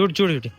చూడు చూడు ఇటు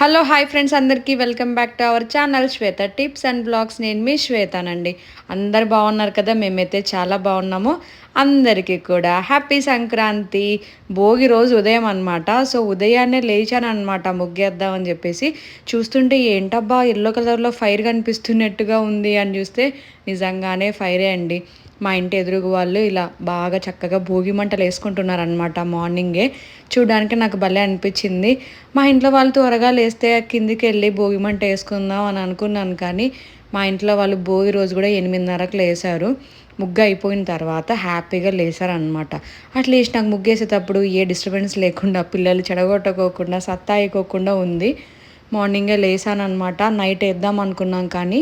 హలో హాయ్ ఫ్రెండ్స్ అందరికీ welcome back to our channel Shweta tips and blogs. నేను మీ శ్వేతానండి. అందరు బాగున్నారు కదా? మేమైతే చాలా బాగున్నాము. అందరికీ కూడా. హ్యాపీ సంక్రాంతి. భోగి రోజు ఉదయం అనమాట సో ఉదయాన్నే లేచాను అనమాట ముగ్గేద్దామని చెప్పేసి. చూస్తుంటే ఏంటబ్బా ఎల్లో కలర్లో ఫైర్ కనిపిస్తున్నట్టుగా ఉంది అని చూస్తే నిజంగానే ఫైరే అండి. మా ఇంటి ఎదురుగు వాళ్ళు ఇలా బాగా చక్కగా భోగి మంటలు వేసుకుంటున్నారనమాట మార్నింగే. చూడడానికి నాకు భలే అనిపించింది. మా ఇంట్లో వాళ్ళు త్వరగా లేస్తే కిందికి వెళ్ళి భోగి మంట వేసుకుందాం అని అనుకున్నాను కానీ మా ఇంట్లో వాళ్ళు భోగి రోజు కూడా ఎనిమిదిన్నరకు లేసారు. ముగ్గు అయిపోయిన తర్వాత హ్యాపీగా లేసారనమాట అట్లీస్ట్ నాకు ముగ్గు వేసేటప్పుడు ఏ డిస్టర్బెన్స్ లేకుండా పిల్లలు చెడగొట్టకోకుండా సత్తాయికోకుండా ఉంది. మార్నింగే లేసానమాట నైట్ వేద్దాం అనుకున్నాం కానీ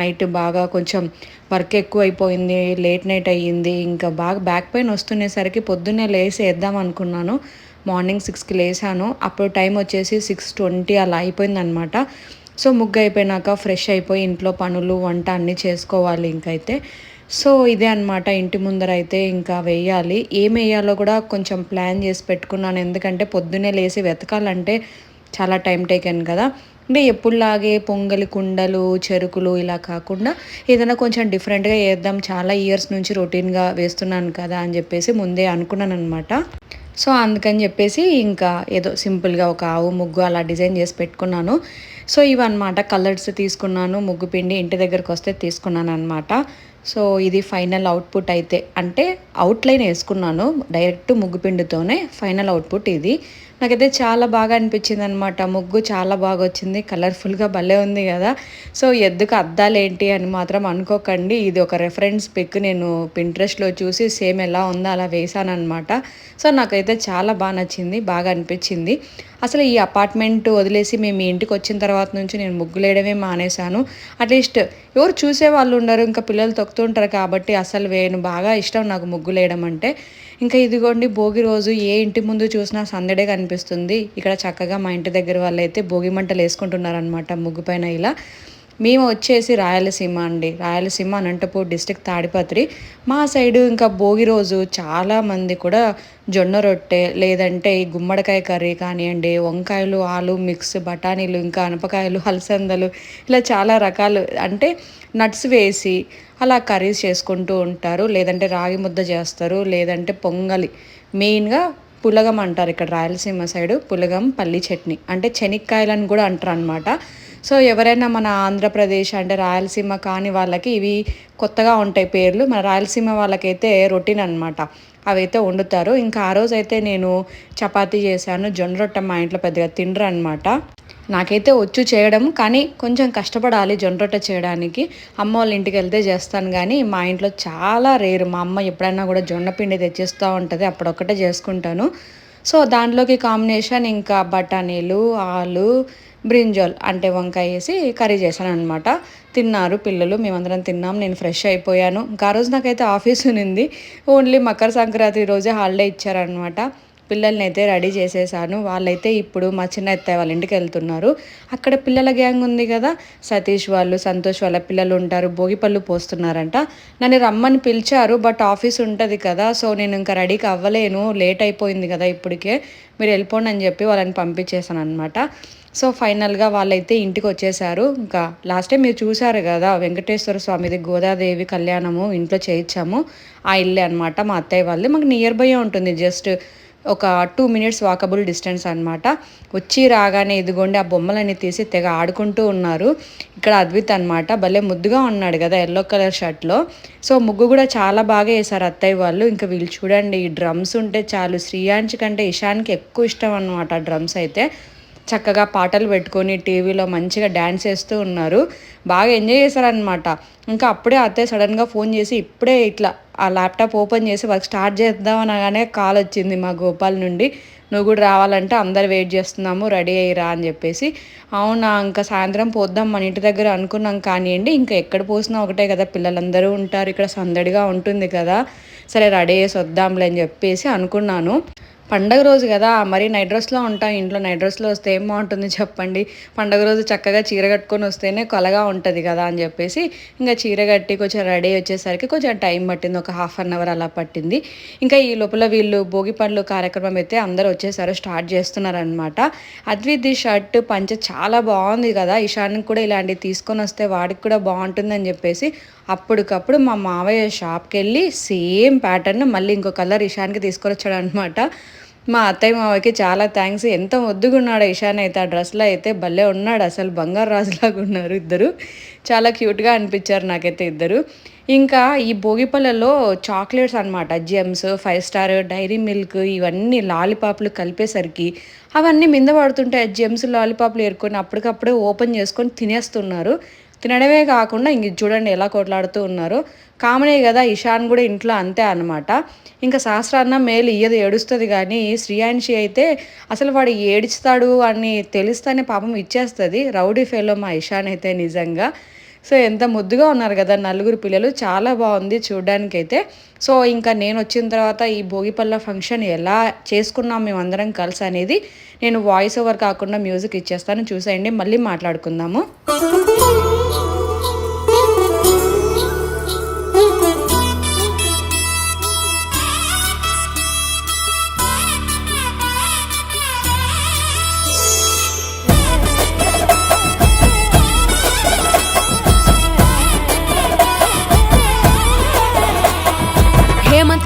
నైట్ బాగా కొంచెం వర్క్ ఎక్కువ అయిపోయింది లేట్ నైట్ అయ్యింది ఇంకా బాగా బ్యాక్ పెయిన్ వస్తునేసరికి పొద్దున్నే లేసి వేద్దాం అనుకున్నాను. మార్నింగ్ సిక్స్కి లేసాను. అప్పుడు టైం వచ్చేసి సిక్స్ ట్వంటీ అలా అయిపోయిందనమాట. సో ముగ్గు అయిపోయినాక ఫ్రెష్ అయిపోయి ఇంట్లో పనులు వంట అన్నీ చేసుకోవాలి ఇంకైతే. సో ఇదే అనమాట ఇంటి ముందర అయితే ఇంకా వేయాలి. ఏం వేయాలో కూడా కొంచెం ప్లాన్ చేసి పెట్టుకున్నాను. ఎందుకంటే పొద్దున్నే లేసి వెతకాలంటే చాలా టైం టేకెన్ కదా. అంటే ఎప్పుడులాగే పొంగలి కుండలు చెరుకులు ఇలా కాకుండా ఏదైనా కొంచెం డిఫరెంట్గా వేద్దాం చాలా ఇయర్స్ నుంచి రొటీన్గా వేస్తున్నాను కదా అని చెప్పేసి ముందే అనుకున్నాను అనమాట సో అందుకని చెప్పేసి ఇంకా ఏదో సింపుల్గా ఒక ఆవు ముగ్గు అలా డిజైన్ చేసి పెట్టుకున్నాను. సో ఇవన్నమాట కలర్స్ తీసుకున్నాను ముగ్గు పిండి ఇంటి దగ్గరకు వస్తే తీసుకున్నాను అనమాట సో ఇది ఫైనల్ అవుట్పుట్ అయితే అంటే అవుట్లైన్ వేసుకున్నాను డైరెక్ట్ ముగ్గు పిండితోనే ఫైనల్ అవుట్పుట్ ఇది. నాకైతే చాలా బాగా అనిపించింది అనమాట ముగ్గు చాలా బాగా వచ్చింది. కలర్ఫుల్గా భలే ఉంది కదా. సో ఎద్దుకు అద్దాలు ఏంటి అని మాత్రం అనుకోకండి. ఇది ఒక రెఫరెన్స్ పిక్ నేను పింట్రెస్ట్లో చూసి సేమ్ ఎలా ఉందో అలా వేసాను అనమాట సో నాకైతే చాలా బాగా నచ్చింది. బాగా అనిపించింది. అసలు ఈ అపార్ట్మెంట్ వదిలేసి మేము ఇంటికి వచ్చిన తర్వాత నుంచి నేను ముగ్గులేయడమే మానేశాను. అట్లీస్ట్ ఎవరు చూసే వాళ్ళు ఉండరు. ఇంకా పిల్లలు తొక్కుతుంటారు కాబట్టి అసలు వేయను. బాగా ఇష్టం నాకు ముగ్గులేయడం అంటే. ఇంకా ఇదిగోండి భోగి రోజు ఏ ఇంటి ముందు చూసినా సందడే కనిపిస్తుంది. ఇక్కడ చక్కగా మా ఇంటి దగ్గర వాళ్ళు అయితే భోగి మంటలు వేసుకుంటున్నారనమాట ముగ్గు పైన ఇలా. మేము వచ్చేసి రాయలసీమ అండి. రాయలసీమ అనంతపూర్ డిస్టిక్ తాడిపత్రి. మా సైడు ఇంకా భోగి రోజు చాలామంది కూడా జొన్న రొట్టె లేదంటే ఈ గుమ్మడికాయ కర్రీ కానివ్వండి వంకాయలు ఆలు మిక్స్ బఠానీలు ఇంకా అనపకాయలు అలసందలు ఇలా చాలా రకాలు అంటే నట్స్ వేసి అలా కర్రీస్ చేసుకుంటూ ఉంటారు. లేదంటే రాగి ముద్ద చేస్తారు లేదంటే పొంగలి. మెయిన్గా పులగం అంటారు ఇక్కడ రాయలసీమ సైడు పులగం పల్లి చట్నీ. అంటే చెనిక్కాయలను కూడా అంటారు అనమాట సో ఎవరైనా మన ఆంధ్రప్రదేశ్ అంటే రాయలసీమ కాని వాళ్ళకి ఇవి కొత్తగా ఉంటాయి పేర్లు. మన రాయలసీమ వాళ్ళకైతే రొటీన్ అనమాట అవైతే వండుతారు. ఇంకా ఆ రోజు అయితే నేను చపాతీ చేశాను. జొన్న రొట్టె మా ఇంట్లో పెద్దగా తినరు అనమాట నాకైతే వచ్చు చేయడం కానీ కొంచెం కష్టపడాలి జొన్న రొట్టె చేయడానికి. అమ్మ వాళ్ళ ఇంటికి వెళ్తే చేస్తాను కానీ మా ఇంట్లో చాలా రేరు. మా అమ్మ ఎప్పుడైనా కూడా జొన్న పిండి తెచ్చిస్తూ ఉంటుంది. అప్పుడొక్కటే చేసుకుంటాను. సో దాంట్లోకి కాంబినేషన్ ఇంకా బఠానీలు ఆలు బ్రింజాల్ అంటే వంకాయ వేసి కర్రీ చేశాను అనమాట తిన్నారు పిల్లలు మేమందరం తిన్నాం నేను ఫ్రెష్ అయిపోయాను. ఇంకా ఆ రోజు నాకైతే ఆఫీస్ ఉంది ఓన్లీ మకర సంక్రాంతి రోజే హాలిడే ఇచ్చారనమాట పిల్లల్ని అయితే రెడీ చేసేసాను. వాళ్ళైతే ఇప్పుడు మా చిన్న అత్తయ్య వాళ్ళ ఇంటికి వెళ్తున్నారు. అక్కడ పిల్లల గ్యాంగ్ ఉంది కదా సతీష్ వాళ్ళు సంతోష్ వాళ్ళ పిల్లలు ఉంటారు భోగిపళ్ళు పోస్తున్నారంట. నన్ను రమ్మని పిలిచారు బట్ ఆఫీస్ ఉంటుంది కదా సో నేను ఇంకా రెడీకి అవ్వలేను లేట్ అయిపోయింది కదా ఇప్పటికే. మీరు వెళ్ళిపోండి అని చెప్పి వాళ్ళని పంపించేశాను అనమాట సో ఫైనల్గా వాళ్ళైతే ఇంటికి వచ్చేసారు ఇంకా లాస్ట్ టైం మీరు చూసారు కదా వెంకటేశ్వర స్వామిది గోదాదేవి కళ్యాణము ఇంట్లో చేయించాము. ఆ ఇల్లే అనమాట మా అత్తయ్య వాళ్ళు మాకు నియర్ బై ఉంటుంది జస్ట్ ఒక టూ మినిట్స్ వాకబుల్ డిస్టెన్స్ అనమాట వచ్చి రాగానే ఇదిగోండి ఆ బొమ్మలన్నీ తీసి తెగ ఆడుకుంటూ ఉన్నారు. ఇక్కడ అద్విత్ అనమాట భలే ముద్దుగా ఉన్నాడు కదా ఎల్లో కలర్ షర్ట్లో సో ముగ్గు కూడా చాలా బాగా వేశారు అత్తయ్య వాళ్ళు. ఇంకా వీళ్ళు చూడండి ఈ డ్రమ్స్ ఉంటే చాలు. శ్రీయాంచి కంటే ఇషాన్కి ఎక్కువ ఇష్టం అనమాట డ్రమ్స్ అయితే. చక్కగా పాటలు పెట్టుకొని టీవీలో మంచిగా డ్యాన్స్ చేస్తూ ఉన్నారు. బాగా ఎంజాయ్ చేశారనమాట ఇంకా అప్పుడే అత్తయ్య సడన్గా ఫోన్ చేసి ఇప్పుడే ఇట్లా ఆ ల్యాప్టాప్ ఓపెన్ చేసి వర్క్ స్టార్ట్ చేద్దాం అనగానే కాల్ వచ్చింది మా గోపాల్ నుండి. నువ్వు కూడా రావాలంటే అందరు వెయిట్ చేస్తున్నాము రెడీ అయ్యిరా అని చెప్పేసి. అవునా ఇంకా సాయంత్రం పోద్దాం మన ఇంటి దగ్గర అనుకున్నాం కానివ్వండి ఇంకా ఎక్కడ పోసినా ఒకటే కదా పిల్లలందరూ ఉంటారు ఇక్కడ సందడిగా ఉంటుంది కదా. సరే రెడీ చేసి వద్దాంలే అని చెప్పేసి అనుకున్నాను. పండగ రోజు కదా మరి నైట్ డ్రెస్లో ఉంటాం ఇంట్లో నైట్ డ్రెస్లో వస్తే ఏం బాగుంటుంది చెప్పండి. పండగ రోజు చక్కగా చీర కట్టుకొని వస్తేనే కొలగా ఉంటుంది కదా అని చెప్పేసి ఇంకా చీర కట్టి కొంచెం రెడీ వచ్చేసరికి కొంచెం టైం పట్టింది ఒక హాఫ్ అన్ అవర్ అలా పట్టింది. ఇంకా ఈ లోపల వీళ్ళు భోగి పండ్లు కార్యక్రమం అయితే అందరూ వచ్చేసారు స్టార్ట్ చేస్తున్నారనమాట అద్విత్ షర్ట్ పంచ చాలా బాగుంది కదా ఇషాన్కి కూడా ఇలాంటివి తీసుకొని వస్తే వాడికి కూడా బాగుంటుందని చెప్పేసి అప్పటికప్పుడు మా మావయ్య షాప్కి వెళ్ళి సేమ్ ప్యాటర్న్ మళ్ళీ ఇంకో కలర్ ఇషాన్కి తీసుకొని వచ్చాడు అనమాట మా అత్తయ్య మావకి చాలా థ్యాంక్స్ ఎంత ముద్దుగున్నాడు ఇషాన్ అయితే ఆ డ్రెస్లో అయితే భలే ఉన్నాడు. అసలు బంగారు రాజులాగా ఉన్నారు ఇద్దరు. చాలా క్యూట్గా అనిపించారు నాకైతే ఇద్దరు. ఇంకా ఈ భోగిపల్లలో చాక్లెట్స్ అనమాట Gems Five Star Dairy Milk ఇవన్నీ లాలీపాప్లు కలిపేసరికి అవన్నీ మింద పడుతుంటాయి. జెమ్స్ లాలీపాప్లు ఏరుకొని అప్పటికప్పుడే ఓపెన్ చేసుకొని తినేస్తున్నారు. తినడమే కాకుండా ఇంక చూడండి ఎలా కొట్లాడుతూ ఉన్నారు. కామనే కదా ఇషాన్ కూడా ఇంట్లో అంతే అనమాట ఇంకా సహస్రాన్న మేలు ఇయ్యదు ఏడుస్తుంది కానీ శ్రీయాన్షి అయితే అసలు వాడు ఏడుస్తాడు అని తెలిస్తేనే పాపం ఇచ్చేస్తుంది. రౌడీ ఫెలో మా ఇషాన్ అయితే నిజంగా. సో ఎంత ముద్దుగా ఉన్నారు కదా నలుగురు పిల్లలు. చాలా బాగుంది చూడడానికైతే. సో ఇంకా నేను వచ్చిన తర్వాత ఈ భోగిపల్ల ఫంక్షన్ ఎలా చేసుకున్నాం మేమందరం కలిసి అనేది నేను వాయిస్ ఓవర్ కాకుండా మ్యూజిక్ ఇచ్చేస్తాను. చూసేయండి మళ్ళీ మాట్లాడుకుందాము.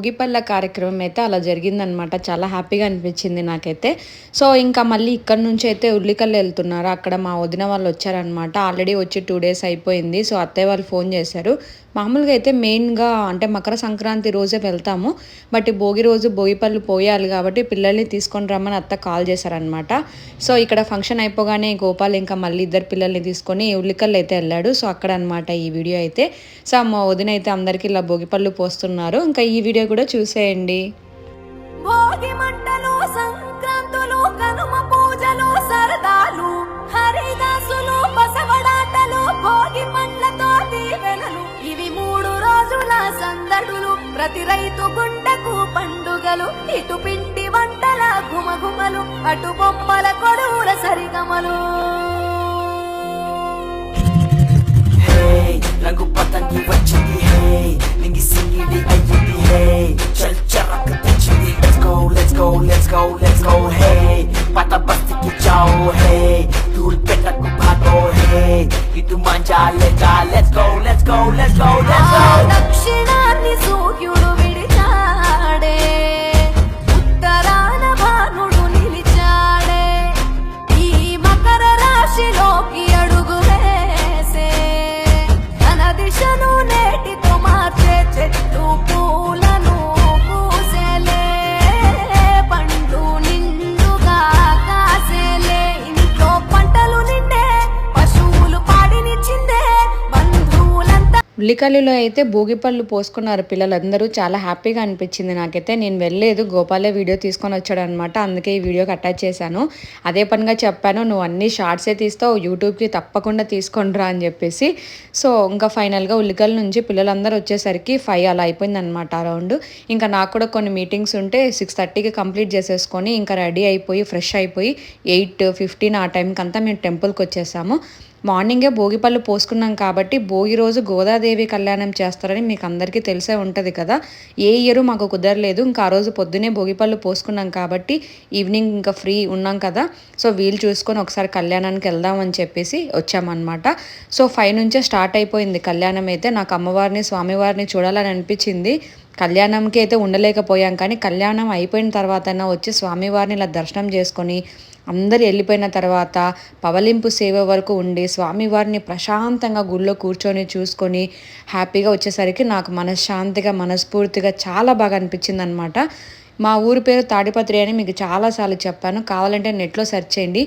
భోగిపల్ల కార్యక్రమం అయితే అలా జరిగిందనమాట చాలా హ్యాపీగా అనిపించింది నాకైతే. సో ఇంకా మళ్ళీ ఇక్కడ నుంచి అయితే ఉల్లికల్లు వెళ్తున్నారు. అక్కడ మా వదిన వాళ్ళు వచ్చారనమాట ఆల్రెడీ వచ్చి టూ డేస్ అయిపోయింది. సో అత్తయ్య వాళ్ళు ఫోన్ చేశారు. మామూలుగా అయితే మెయిన్గా అంటే మకర సంక్రాంతి రోజే వెళ్తాము. బట్ భోగి రోజు భోగి పళ్ళు పోయాలి కాబట్టి పిల్లల్ని తీసుకొని రమ్మని అత్త కాల్ చేశారనమాట సో ఇక్కడ ఫంక్షన్ అయిపోగానే గోపాల్ ఇంకా మళ్ళీ ఇద్దరు పిల్లల్ని తీసుకొని ఉల్లికల్లు అయితే వెళ్ళాడు. సో అక్కడ అనమాట ఈ వీడియో అయితే. సో మా వదిన అయితే అందరికీ ఇలా భోగి పళ్ళు పోస్తున్నారు. ఇంకా ఈ వీడియో కూడా చూసేయండి. భోగి మంటలు సంక్రాంతులు కనుమ పూజలు సరదాలు హరిదాసులు బసవడాటలు భోగి పండ్లతో సందడులు ప్రతి రైతు గుండకు పండుగలు ఇటు పిండి వంటల గుమగుమలు అటు బొమ్మల కొడువుల సరిగమలు. రంగు పతంగి వచ్చింది హే లింగి సింగిడి అయ్యింది హే చల్ చరక్ తెచ్చింది. Go let's go let's go let's go hey పాత బస్తికి చావు hey ధూల్ పెట్టకు భాగో hey ఇటు మంజా లేదా let's go let's go let's go let's go దక్షిణాన్ని సూర్యుడు విడిచాడే ఉల్లికల్లులో అయితే భోగిపళ్ళు పోసుకున్నారు పిల్లలందరూ. చాలా హ్యాపీగా అనిపించింది నాకైతే. నేను వెళ్ళలేదు. గోపాలే వీడియో తీసుకొని వచ్చాడు అనమాట అందుకే ఈ వీడియోకి అటాచ్ చేశాను. అదే పనిగా చెప్పాను. నువ్వు అన్ని షార్ట్సే తీస్తావు. యూట్యూబ్కి తప్పకుండా తీసుకొని అని చెప్పేసి. సో ఇంకా ఫైనల్గా ఉల్లికల్ నుంచి పిల్లలందరూ వచ్చేసరికి ఫైవ్ అలా అయిపోయింది అనమాట అరౌండ్ ఇంకా నాకు కూడా కొన్ని మీటింగ్స్ ఉంటే సిక్స్ థర్టీకి కంప్లీట్ చేసేసుకొని ఇంకా రెడీ అయిపోయి ఫ్రెష్ అయిపోయి ఎయిట్ ఫిఫ్టీన్ ఆ టైంకి అంతా మేము టెంపుల్కి వచ్చేసాము. మార్నింగే భోగిపళ్ళు పోసుకున్నాం కాబట్టి భోగి రోజు గోదాదేవి కళ్యాణం చేస్తారని మీకు అందరికీ తెలిసే ఉంటుంది కదా. ఏ ఇయర్ మాకు కుదరలేదు. ఇంకా ఆ రోజు పొద్దునే భోగిపళ్ళు పోసుకున్నాం కాబట్టి ఈవినింగ్ ఇంకా ఫ్రీ ఉన్నాం కదా. సో వీలు చూసుకొని ఒకసారి కళ్యాణానికి వెళ్దాం అని చెప్పేసి వచ్చామన్నమాట. సో ఫైవ్ నుంచే స్టార్ట్ అయిపోయింది కళ్యాణం అయితే. నాకు అమ్మవారిని స్వామివారిని చూడాలని అనిపించింది. కళ్యాణంకి అయితే ఉండలేకపోయాం కానీ కళ్యాణం అయిపోయిన తర్వాత వచ్చి స్వామివారిని ఇలా దర్శనం చేసుకొని అందరు వెళ్ళిపోయిన తర్వాత పవలింపు సేవ వరకు ఉండి స్వామివారిని ప్రశాంతంగా గుళ్ళో కూర్చొని చూసుకొని హ్యాపీగా వచ్చేసరికి నాకు మనశ్శాంతిగా మనస్ఫూర్తిగా చాలా బాగా అనిపించింది అనమాట మా ఊరి పేరు తాడిపత్రి అని మీకు చాలాసార్లు చెప్పాను. కావాలంటే నెట్లో సెర్చ్ చేయండి.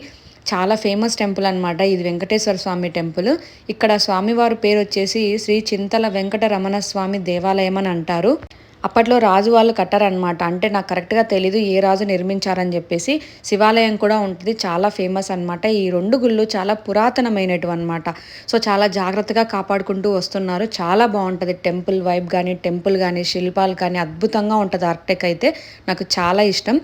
చాలా ఫేమస్ టెంపుల్ అనమాట ఇది వెంకటేశ్వర స్వామి టెంపుల్. ఇక్కడ స్వామివారి పేరు వచ్చేసి శ్రీ చింతల వెంకటరమణ స్వామి దేవాలయం అని అంటారు. అప్పట్లో రాజు వాళ్ళు కట్టారనమాట అంటే నాకు కరెక్ట్గా తెలీదు ఏ రాజు నిర్మించారని చెప్పేసి శివాలయం కూడా ఉంటుంది. చాలా ఫేమస్ అనమాట ఈ రెండు గుళ్ళు చాలా పురాతనమైనటు అనమాట సో చాలా జాగ్రత్తగా కాపాడుకుంటూ వస్తున్నారు. చాలా బాగుంటుంది. టెంపుల్ వైబ్ కానీ టెంపుల్ కానీ శిల్పాలు కానీ అద్భుతంగా ఉంటుంది. ఆర్కిటెక్ అయితే నాకు చాలా ఇష్టం.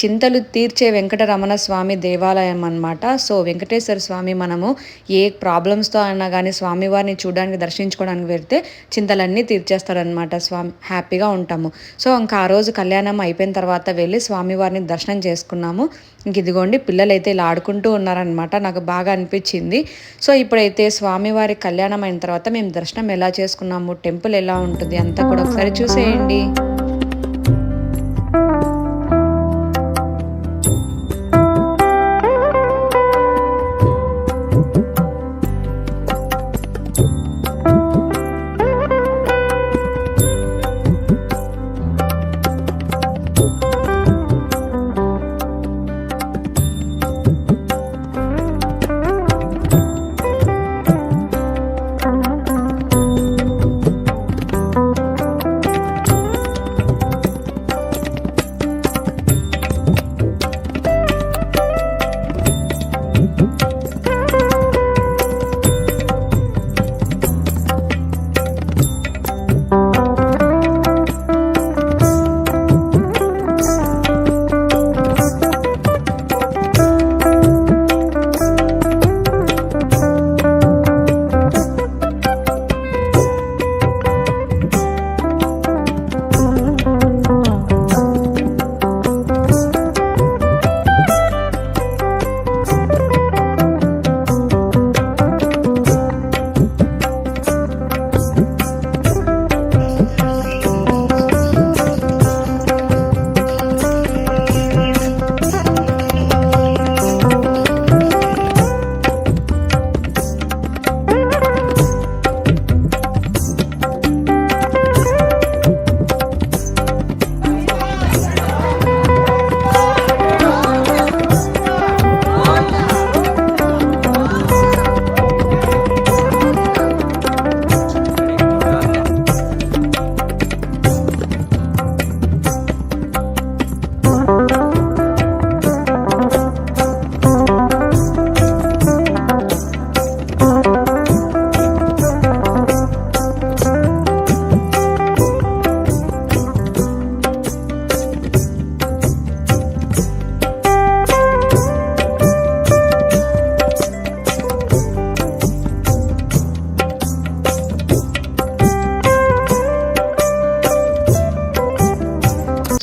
చింతలు తీర్చే వెంకటరమణ స్వామి దేవాలయం అనమాట సో వెంకటేశ్వర స్వామి మనము ఏ ప్రాబ్లమ్స్తో అయినా కానీ స్వామివారిని చూడడానికి దర్శించుకోవడానికి వెళ్తే చింతలన్నీ తీర్చేస్తారనమాట స్వామి. హ్యాపీగా ఉంటాము. సో ఇంకా ఆ రోజు కళ్యాణం అయిపోయిన తర్వాత వెళ్ళి స్వామివారిని దర్శనం చేసుకున్నాము. ఇంక ఇదిగోండి పిల్లలు అయితే ఇలా ఆడుకుంటూ ఉన్నారనమాట నాకు బాగా అనిపించింది. సో ఇప్పుడైతే స్వామివారి కళ్యాణం అయిన తర్వాత మేము దర్శనం ఎలా చేసుకున్నాము టెంపుల్ ఎలా ఉంటుంది అంతా కూడా ఒకసారి చూసేయండి.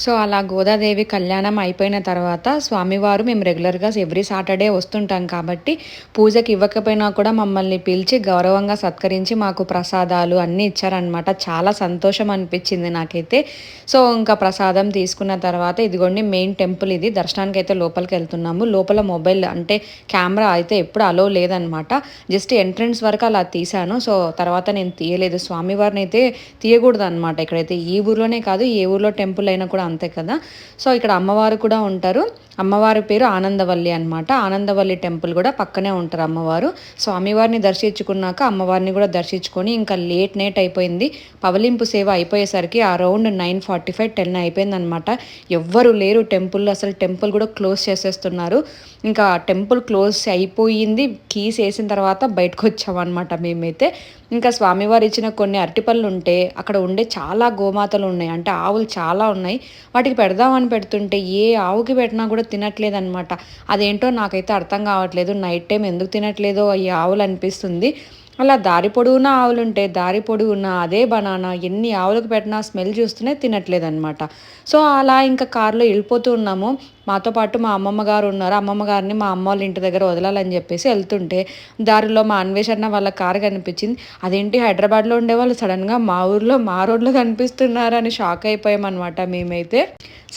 సో అలా గోదాదేవి కళ్యాణం అయిపోయిన తర్వాత స్వామివారు మేము రెగ్యులర్గా ఎవ్రీ సాటర్డే వస్తుంటాం కాబట్టి పూజకి ఇవ్వకపోయినా కూడా మమ్మల్ని పిలిచి గౌరవంగా సత్కరించి మాకు ప్రసాదాలు అన్నీ ఇచ్చారనమాట చాలా సంతోషం అనిపించింది నాకైతే. సో ఇంకా ప్రసాదం తీసుకున్న తర్వాత ఇదిగోండి మెయిన్ టెంపుల్ ఇది. దర్శనానికి అయితే లోపలికి వెళ్తున్నాము. లోపల మొబైల్ అంటే కెమెరా అయితే ఎప్పుడు అలో లేదనమాట జస్ట్ ఎంట్రన్స్ వరకు అలా తీశాను. సో తర్వాత నేను తీయలేదు. స్వామివారిని అయితే తీయకూడదు అనమాట ఇక్కడైతే ఈ ఊర్లోనే కాదు ఏ ఊర్లో టెంపుల్ అయినా కూడా అంతే కదా? సో ఇక్కడ అమ్మవారు కూడా ఉంటారు. అమ్మవారి పేరు ఆనందవల్లి అనమాట ఆనందవల్లి టెంపుల్ కూడా పక్కనే ఉంటారు అమ్మవారు. స్వామివారిని దర్శించుకున్నాక అమ్మవారిని కూడా దర్శించుకొని ఇంకా లేట్ నైట్ అయిపోయింది. పవలింపు సేవ అయిపోయేసరికి ఆ round nine forty five ten అయిపోయిందనమాట ఎవ్వరు లేరు టెంపుల్లో అసలు టెంపుల్ కూడా క్లోజ్ చేసేస్తున్నారు. ఇంకా టెంపుల్ క్లోజ్ అయిపోయింది. కీస్ వేసిన తర్వాత బయటకు వచ్చామన్నమాట మేమైతే. ఇంకా స్వామివారు ఇచ్చిన కొన్ని అరటిపళ్ళు ఉంటే అక్కడ ఉండే చాలా గోమాతలు ఉన్నాయి. అంటే ఆవులు చాలా ఉన్నాయి. వాటికి పెడదామని పెడుతుంటే ఏ ఆవుకి పెట్టినా కూడా తినట్లేదు అనమాట అదేంటో నాకైతే అర్థం కావట్లేదు. నైట్ టైం ఎందుకు తినట్లేదో ఈ ఆవులు అనిపిస్తుంది. అలా దారి పొడవునా ఆవులుంటే దారి పొడవునా అదే బనానా ఎన్ని ఆవులకు పెట్టినా స్మెల్ చూస్తూనే తినట్లేదనమాట సో అలా ఇంకా కారులో వెళ్ళిపోతూ ఉన్నాము. మాతో పాటు మా అమ్మమ్మ గారు ఉన్నారు. అమ్మమ్మ గారిని మా అమ్మ వాళ్ళ ఇంటి దగ్గర వదలాలని చెప్పేసి వెళ్తుంటే దారిలో మా అన్వేషణ వాళ్ళ కారు కనిపించింది. అదేంటి? హైదరాబాద్లో ఉండేవాళ్ళు సడన్గా మా ఊర్లో మా రోడ్లో కనిపిస్తున్నారు అని షాక్ అయిపోయామన్నమాట మేమైతే.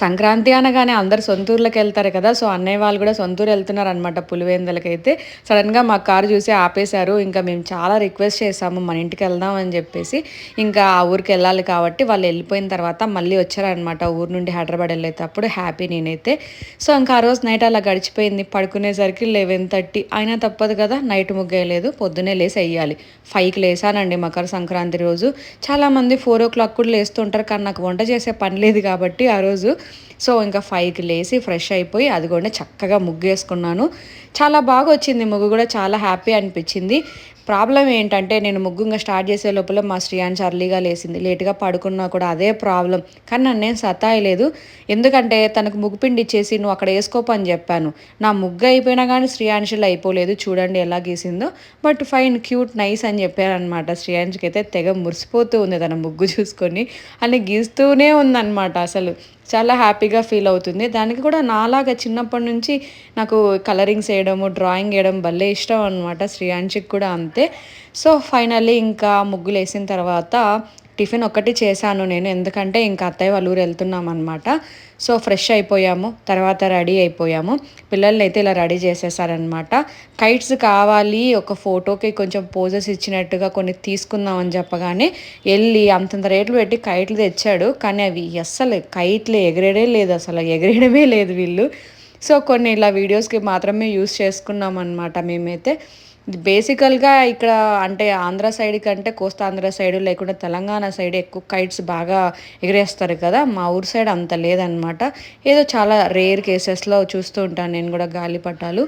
సంక్రాంతి అనగానే అందరు సొంత ఊర్లకు వెళ్తారు కదా సో అన్నయ్య వాళ్ళు కూడా సొంత ఊరు వెళ్తున్నారు అనమాట పులివేందలకైతే. సడన్గా మా కారు చూసి ఆపేశారు. ఇంకా మేము చాలా రిక్వెస్ట్ చేసాము మన ఇంటికి వెళ్దాం అని చెప్పేసి. ఇంకా ఆ ఊరికి వెళ్ళాలి కాబట్టి వాళ్ళు వెళ్ళిపోయిన తర్వాత మళ్ళీ వచ్చారనమాట ఊరు నుండి హైదరాబాద్ వెళ్ళేటప్పుడు హ్యాపీ నేనైతే. సో ఇంకా ఆ రోజు నైట్ అలా గడిచిపోయింది. పడుకునేసరికి లెవెన్ థర్టీ. అయినా తప్పదు కదా నైట్ ముగ్గేయలేదు పొద్దునే లేసి వేయాలి ఫైవ్కి లేసానండి మకర సంక్రాంతి రోజు. చాలామంది ఫోర్ ఓ క్లాక్ కూడా లేస్తుంటారు కానీ నాకు వంట చేసే పని లేదు కాబట్టి ఆ రోజు. సో ఇంకా ఫైవ్కి లేసి ఫ్రెష్ అయిపోయి అది కూడా చక్కగా ముగ్గు వేసుకున్నాను చాలా బాగా వచ్చింది ముగ్గు కూడా చాలా హ్యాపీ అనిపించింది. ప్రాబ్లం ఏంటంటే నేను ముగ్గుగా స్టార్ట్ చేసే లోపల మా శ్రీయాన్స్ అర్లీగా లేసింది లేట్గా పడుకున్నా కూడా అదే ప్రాబ్లం. కానీ నన్ను నేను సతాయలేదు. ఎందుకంటే తనకు ముగ్గు పిండి ఇచ్చేసి నువ్వు అక్కడ వేసుకోపని అని చెప్పాను. నా ముగ్గు అయిపోయినా కానీ శ్రీయాన్షులు అయిపోలేదు. చూడండి ఎలా గీసిందో. బట్ ఫైన్ క్యూట్ నైస్ అని చెప్పారనమాట శ్రీయాన్షికి అయితే తెగ మురిసిపోతూ ఉంది తన ముగ్గు చూసుకొని. అని గీస్తూనే ఉందన్నమాట అసలు. చాలా హ్యాపీగా ఫీల్ అవుతుంది. దానికి కూడా నాలాగా చిన్నప్పటి నుంచి నాకు కలరింగ్స్ వేయడము డ్రాయింగ్ వేయడం భలే ఇష్టం అనమాట శ్రీయాంశికి కూడా అంతే. సో ఫైనల్లీ ఇంకా ముగ్గులు వేసిన తర్వాత టిఫిన్ ఒక్కటి చేశాను నేను. ఎందుకంటే ఇంకా అత్తయ్య వాళ్ళు ఊరు వెళ్తున్నాం అనమాట సో ఫ్రెష్ అయిపోయాము. తర్వాత రెడీ అయిపోయాము. పిల్లల్ని అయితే ఇలా రెడీ చేసేసారనమాట కైట్స్ కావాలి ఒక ఫోటోకి కొంచెం పోజెస్ ఇచ్చినట్టుగా కొన్ని తీసుకుందాం అని చెప్పగానే వెళ్ళి అంతంత రేట్లు పెట్టి కైట్లు తెచ్చాడు. కానీ అవి అస్సలు కైట్లు ఎగరేడే లేదు అసలు. ఎగరేయడమే లేదు వీళ్ళు. సో కొన్ని ఇలా వీడియోస్కి మాత్రమే యూస్ చేసుకున్నాం అనమాట మేమైతే. బేసికల్గా ఇక్కడ అంటే ఆంధ్ర సైడ్ కంటే కోస్తా ఆంధ్ర సైడ్ లేకుంటే తెలంగాణ సైడ్ ఎక్కువ కైట్స్ బాగా ఎగరేస్తారు కదా. మా ఊరు సైడ్ అంత లేదనమాట ఏదో చాలా రేర్ కేసెస్లో చూస్తూ ఉంటాను నేను కూడా గాలిపటాలు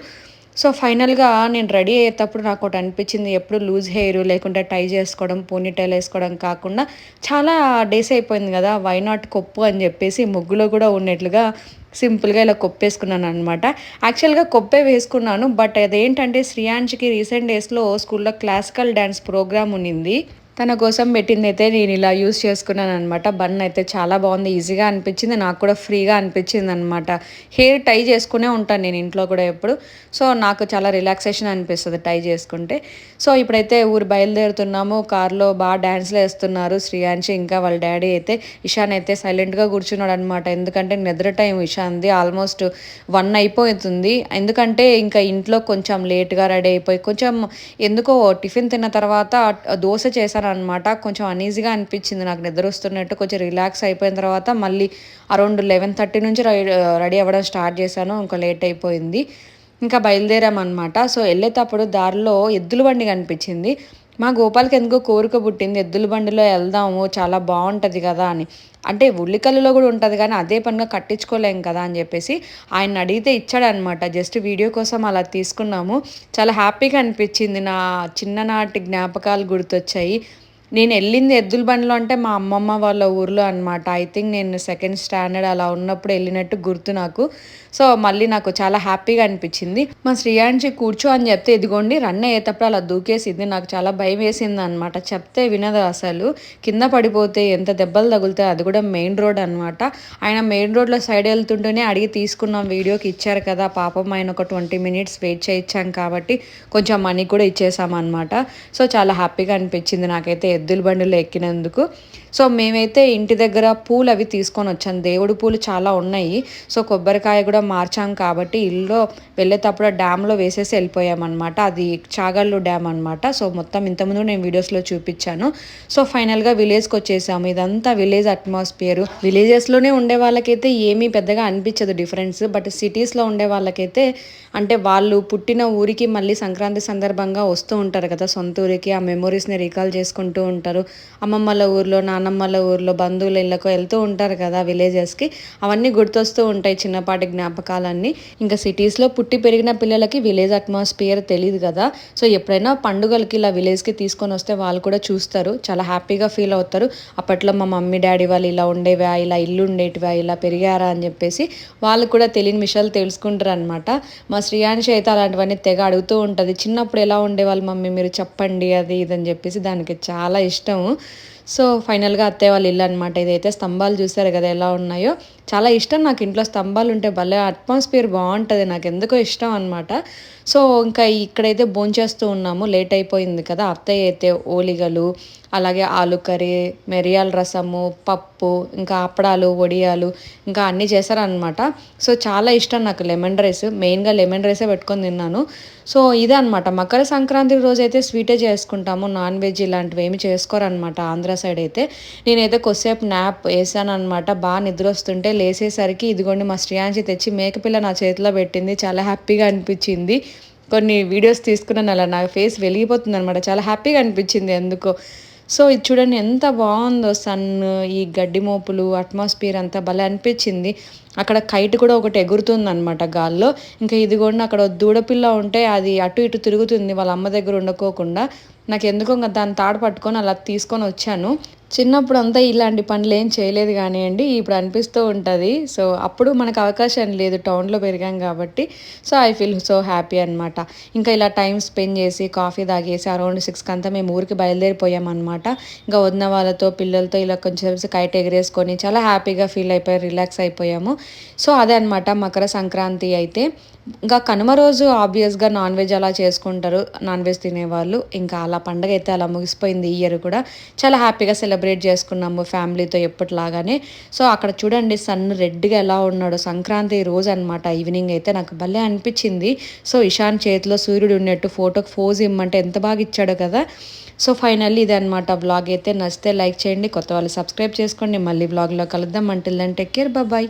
సో ఫైనల్గా నేను రెడీ అయ్యేటప్పుడు నాకు ఒకటి అనిపించింది. ఎప్పుడు లూజ్ హెయిర్ లేకుంటే టై చేసుకోవడం పోనీటైల్ వేసుకోవడం కాకుండా చాలా డేస్ అయిపోయింది కదా. వై నాట్ కొప్పు అని చెప్పేసి ముగ్గులో కూడా ఉన్నట్లుగా సింపుల్గా ఇలా కొప్పేసుకున్నాను అనమాట యాక్చువల్గా కొప్పే వేసుకున్నాను బట్ అదేంటంటే శ్రియాంజ్కి రీసెంట్ డేస్లో స్కూల్లో క్లాసికల్ డ్యాన్స్ ప్రోగ్రామ్ ఉన్నింది. తన కోసం పెట్టింది అయితే నేను ఇలా యూస్ చేసుకున్నాను అనమాట బన్ అయితే చాలా బాగుంది ఈజీగా అనిపించింది నాకు కూడా ఫ్రీగా అనిపించింది అనమాట హెయిర్ టై చేసుకునే ఉంటాను నేను ఇంట్లో కూడా ఎప్పుడు. సో నాకు చాలా రిలాక్సేషన్ అనిపిస్తుంది టై చేసుకుంటే. సో ఇప్పుడైతే ఊరు బయలుదేరుతున్నాము కార్లో బాగా డ్యాన్స్లు వేస్తున్నారు శ్రీయాంశి ఇంకా వాళ్ళ డాడీ అయితే ఇషాన్ అయితే సైలెంట్గా కూర్చున్నాడు అనమాట ఎందుకంటే నిద్ర టైం ఇషాన్ది ఆల్మోస్ట్ వన్ అయిపోతుంది. ఎందుకంటే ఇంకా ఇంట్లో కొంచెం లేట్గా రెడీ అయిపోయి కొంచెం ఎందుకో టిఫిన్ తిన్న తర్వాత దోశ చేశాను అనమాట కొంచెం అనీజీగా అనిపించింది నాకు నిద్ర వస్తున్నట్టు. కొంచెం రిలాక్స్ అయిపోయిన తర్వాత మళ్ళీ అరౌండ్ లెవెన్ థర్టీ నుంచి రెడీ అవ్వడం స్టార్ట్ చేశాను. ఇంకా లేట్ అయిపోయింది. ఇంకా బయలుదేరామన్నమాట. సో వెళ్ళేటప్పుడు దారిలో ఎద్దుల బండి కనిపించింది. మా గోపాల్కి ఎందుకో కోరిక పుట్టింది ఎద్దుల బండిలో వెళ్దాము చాలా బాగుంటుంది కదా అని. అంటే ఉల్లికల్లులో కూడా ఉంటుంది కానీ అదే పనిగా కట్టించుకోలేం కదా అని చెప్పేసి ఆయన అడిగితే ఇచ్చాడనమాట జస్ట్ వీడియో కోసం అలా తీసుకున్నాము. చాలా హ్యాపీగా అనిపించింది నా చిన్ననాటి జ్ఞాపకాలు గుర్తొచ్చాయి. నేను వెళ్ళింది ఎద్దుల బండిలో అంటే మా అమ్మమ్మ వాళ్ళ ఊర్లో అనమాట ఐ థింక్ నేను సెకండ్ స్టాండర్డ్ అలా ఉన్నప్పుడు వెళ్ళినట్టు గుర్తు నాకు. సో మళ్ళీ నాకు చాలా హ్యాపీగా అనిపించింది. మా శ్రీయాంశి కూర్చో అని చెప్తే ఇదిగోండి రన్ అయ్యేటప్పుడు అలా దూకేసింది. నాకు చాలా భయం వేసింది అనమాట చెప్తే వినదు అసలు. కింద పడిపోతే ఎంత దెబ్బలు తగులుతాయి అది కూడా మెయిన్ రోడ్ అనమాట ఆయన మెయిన్ రోడ్లో సైడ్ వెళ్తుంటేనే అడిగి తీసుకున్నాం. వీడియోకి ఇచ్చారు కదా. పాపం ఆయన ఒక ట్వంటీ మినిట్స్ వెయిట్ చేయించాం కాబట్టి కొంచెం మనీ కూడా ఇచ్చేసాం అనమాట సో చాలా హ్యాపీగా అనిపించింది నాకైతే ఎద్దుల బండిలో ఎక్కినందుకు సో మేమైతే ఇంటి దగ్గర పూలు అవి తీసుకొని వచ్చాం. దేవుడు పూలు చాలా ఉన్నాయి. సో కొబ్బరికాయ కూడా మార్చాం కాబట్టి ఇల్లు వెళ్ళేటప్పుడు డ్యామ్లో వేసేసి వెళ్ళిపోయామన్నమాట. అది చాగళ్ళు డ్యామ్ అనమాట సో మొత్తం ఇంతకుముందు నేను వీడియోస్లో చూపించాను. సో ఫైనల్గా విలేజ్కి వచ్చేసాము. ఇదంతా విలేజ్ అట్మాస్ఫియర్ విలేజెస్లోనే ఉండే వాళ్ళకైతే ఏమీ పెద్దగా అనిపించదు డిఫరెన్స్. బట్ సిటీస్లో ఉండే వాళ్ళకైతే అంటే వాళ్ళు పుట్టిన ఊరికి మళ్ళీ సంక్రాంతి సందర్భంగా వస్తూ ఉంటారు కదా సొంత ఊరికి. ఆ మెమొరీస్ని రీకాల్ చేసుకుంటూ ఉంటారు. అమ్మమ్మల ఊర్లో నానమ్మల ఊర్లో బంధువుల ఇళ్ళకు వెళ్తూ ఉంటారు కదా విలేజెస్కి. అవన్నీ గుర్తొస్తూ ఉంటాయి చిన్నపాటి జ్ఞాపకాలన్నీ. ఇంకా సిటీస్లో పుట్టి పెరిగిన పిల్లలకి విలేజ్ అట్మాస్ఫియర్ తెలియదు కదా. సో ఎప్పుడైనా పండుగలకి ఇలా విలేజ్కి తీసుకొని వస్తే వాళ్ళు కూడా చూస్తారు. చాలా హ్యాపీగా ఫీల్ అవుతారు. అప్పట్లో మా మమ్మీ డాడీ వాళ్ళు ఇలా ఉండేవా ఇలా ఇల్లు ఉండేటివా ఇలా పెరిగారా అని చెప్పేసి వాళ్ళు కూడా తెలియని విషయాలు తెలుసుకుంటారు అనమాట మా శ్రీయాన్షి అయితే అలాంటివన్నీ తెగ అడుగుతూ ఉంటుంది. చిన్నప్పుడు ఎలా ఉండేవాళ్ళు మమ్మీ మీరు చెప్పండి అది ఇది అని చెప్పేసి దానికి చాలా ఇష్టము. సో ఫైనల్గా అత్తయ్య వాళ్ళ ఇల్లు అనమాట ఇదైతే స్తంభాలు చూసారు కదా ఎలా ఉన్నాయో. చాలా ఇష్టం నాకు ఇంట్లో స్తంభాలు ఉంటే భలే అట్మాస్ఫియర్ బాగుంటుంది నాకు ఎందుకో ఇష్టం అనమాట సో ఇంకా ఇక్కడైతే భోంచేస్తూ ఉన్నాము లేట్ అయిపోయింది కదా అత్తయ్య అయితే ఓలిగలు అలాగే ఆలు కర్రీ మిరియాల రసము పప్పు ఇంకా అప్పడాలు వడియాలు ఇంకా అన్నీ చేశారనమాట సో చాలా ఇష్టం నాకు లెమన్ రైస్ మెయిన్గా లెమన్ రైసే పెట్టుకొని తిన్నాను. సో ఇదే అనమాట మకర సంక్రాంతి రోజు అయితే స్వీటే చేసుకుంటాము నాన్ వెజ్ ఇలాంటివి ఏమి చేసుకోరనమాట ఆంధ్ర సైడ్ అయితే. నేనైతే కొద్దిసేపు నాప్ వేసాను అనమాట బాగా నిద్ర వస్తుంటే లేసేసరికి ఇదిగోండి మా శ్రేయాంశి తెచ్చి మేకపిల్ల నా చేతిలో పెట్టింది. చాలా హ్యాపీగా అనిపించింది. కొన్ని వీడియోస్ తీసుకున్నాను అలా నా ఫేస్ వెలిగిపోతుంది అనమాట చాలా హ్యాపీగా అనిపించింది ఎందుకో. సో ఇది చూడండి ఎంత బాగుందో సన్ ఈ గడ్డి మోపులు అట్మాస్ఫియర్ అంతా భలే అనిపించింది. అక్కడ కైట్ కూడా ఒకటి ఎగురుతుందనమాట గాల్లో. ఇంకా ఇది కూడా అక్కడ దూడపిల్ల ఉంటే అది అటు ఇటు తిరుగుతుంది వాళ్ళ అమ్మ దగ్గర ఉండకోకుండా. నాకు ఎందుకో ఇంకా దాన్ని తాడు పట్టుకొని అలా తీసుకొని వచ్చాను. చిన్నప్పుడు అంతా ఇలాంటి పనులు ఏం చేయలేదు కానివ్వండి ఇప్పుడు అనిపిస్తూ ఉంటుంది. సో అప్పుడు మనకు అవకాశం లేదు టౌన్లో పెరిగాం కాబట్టి. So I feel so happy అనమాట ఇంకా ఇలా టైం స్పెండ్ చేసి కాఫీ తాగేసి అరౌండ్ సిక్స్కి అంతా మేము ఊరికి బయలుదేరిపోయామన్నమాట ఇంకా వదిన వాళ్ళతో పిల్లలతో ఇలా కొంచెం కైట్ ఎగరేసుకొని చాలా హ్యాపీగా ఫీల్ అయిపోయి రిలాక్స్ అయిపోయాము. సో అదే అనమాట మకర సంక్రాంతి అయితే. ఇంకా కనుమ రోజు ఆబ్వియస్గా నాన్ వెజ్ అలా చేసుకుంటారు నాన్ వెజ్ తినేవాళ్ళు. ఇంకా అలా పండగ అయితే అలా ముగిసిపోయింది ఈ ఇయర్ కూడా. చాలా హ్యాపీగా సెలబ్రేట్ చేసుకున్నాము ఫ్యామిలీతో ఎప్పటిలాగానే. సో అక్కడ చూడండి సన్ రెడ్గా ఎలా ఉన్నాడో. సంక్రాంతి రోజు అనమాట ఈవినింగ్ అయితే నాకు భలే అనిపించింది. సో ఇషాన్ చేతిలో సూర్యుడు ఉన్నట్టు ఫోటోకి ఫోజ్ ఇమ్మంటే ఎంత బాగా ఇచ్చాడు కదా. సో ఫైనల్లీ ఇదే అనమాట బ్లాగ్ అయితే నచ్చితే లైక్ చేయండి కొత్త వాళ్ళు సబ్స్క్రైబ్ చేసుకోండి. మళ్ళీ బ్లాగ్లో కలుద్దాం. Until then take care bye